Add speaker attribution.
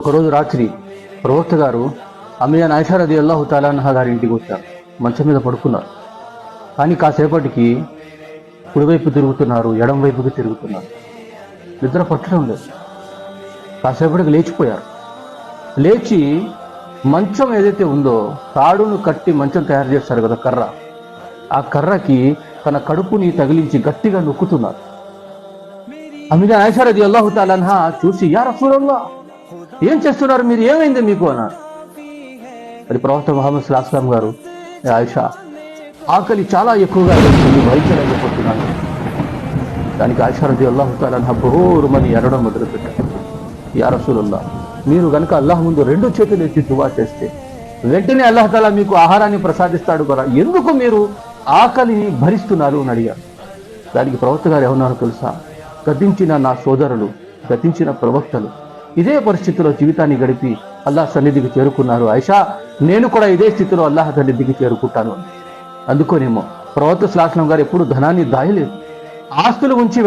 Speaker 1: ఒకరోజు రాత్రి ప్రవక్త గారు అమ్మయ్య నాయషారది అల్లాహు తాలాన్హా గారి ఇంటికి వచ్చారు. మంచం మీద పడుకున్నారు. కానీ కాసేపటికి కుడివైపు తిరుగుతున్నారు ఎడం వైపుకి తిరుగుతున్నారు. నిద్ర పట్టడం లేదు. కాసేపటికి లేచిపోయారు. లేచి మంచం ఏదైతే ఉందో తాడును కట్టి మంచం తయారు చేస్తారు కదా కర్ర. ఆ కర్రకి తన కడుపుని తగిలించి గట్టిగా నొక్కుతున్నారు. అమిద ఆయిషారది అల్లాహు తాలన్హా చూసి యా రసూలల్లా ఏం చేస్తున్నారు? మీరు ఏమైంది మీకు అన్నారు అది ప్రవక్త ముహమ్మద్ సులాస్లాం గారు "ఏ ఆకలి చాలా ఎక్కువగా వేస్తుంది భరించలేకపోతున్నాను దానికి ఆయిషారది అల్లాహుతాలన్న బహోరుమని ఎరడం మొదలుపెట్టారు. యా మీరు కనుక అల్లాహ్ ముందు రెండు చేతులు ఎత్తి దువా చేస్తే వెంటనే అల్లహతాల మీకు ఆహారాన్ని ప్రసాదిస్తాడు కదా ఎందుకు మీరు ఆకలిని భరిస్తున్నారు అని అడిగారు. దానికి ప్రవక్త గారు ఏమన్నారో తెలుసా? గతించిన నా సోదరులు గతించిన ప్రవక్తలు ఇదే పరిస్థితిలో జీవితాన్ని గడిపి అల్లాహ్ సన్నిధికి చేరుకున్నారు. ఐషా నేను కూడా ఇదే స్థితిలో అల్లాహ్ సన్నిధికి చేరుకుంటాను. అందుకోనేమో ప్రవర్త శ్లాసనం గారు ఎప్పుడు ధనాన్ని దాయలేదు ఆస్తులు ఉంచి